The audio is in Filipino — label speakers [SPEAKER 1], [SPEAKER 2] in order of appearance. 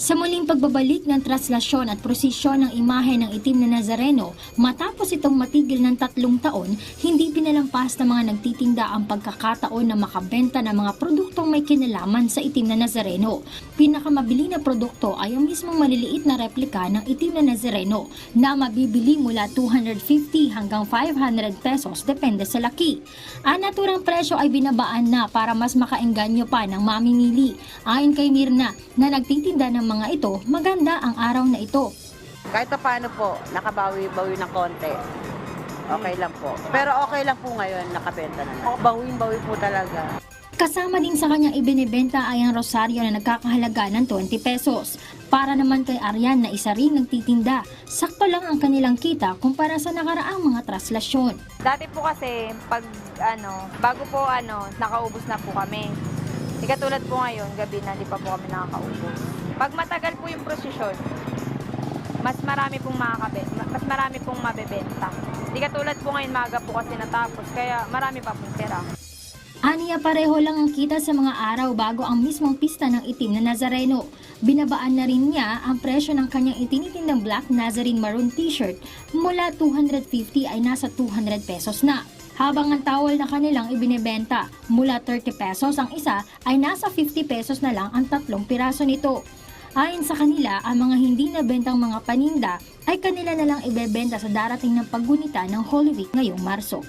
[SPEAKER 1] Sa muling pagbabalik ng traslasyon at prosesyon ng imahe ng itim na Nazareno, matapos itong matigil ng tatlong taon, hindi pinalampas ng mga nagtitinda ang pagkakataon na makabenta ng mga produktong may kinalaman sa itim na Nazareno. Pinakamabili na produkto ay ang mismong maliliit na replika ng itim na Nazareno na mabibili mula 250 hanggang 500 pesos depende sa laki. Ang naturang presyo ay binabaan na para mas makaengganyo pa ng mamimili. Ayon kay Mirna na nagtitinda ng mga ito, maganda ang araw na ito.
[SPEAKER 2] Kahit pa paano po, nakabawi-bawi ng konti. Okay lang po. Pero okay lang po ngayon, nakabenta na lang. Bawin-bawi po talaga.
[SPEAKER 1] Kasama din sa kanyang ibinebenta ay ang rosaryo na nagkakahalaga ng 20 pesos. Para naman kay Arian na isa rin nagtitinda, sakto lang ang kanilang kita kumpara sa nakaraang mga traslasyon.
[SPEAKER 3] Dati po kasi, pag ano, bago po ano, nakaubos na po kami. Di katulad po ngayon, gabi na, di pa po kami nakakaubos. Pag matagal po yung prosesyon, mas marami pong makakabe, mas marami pong mabebenta. Di katulad po ngayon, maga po kasi natapos, kaya marami pa pong tira.
[SPEAKER 1] Aniya pareho lang ang kita sa mga araw bago ang mismong pista ng itim na Nazareno. Binabaan na rin niya ang presyo ng kanyang itinitindang Black Nazarene Maroon T-shirt mula 250 ay nasa 200 pesos na. Habang ang towel na kanilang ibinebenta mula 30 pesos ang isa ay nasa 50 pesos na lang ang tatlong piraso nito. Ayon sa kanila, ang mga hindi nabentang mga paninda ay kanila na lang ibebenta sa darating ng paggunita ng Holy Week ngayong Marso.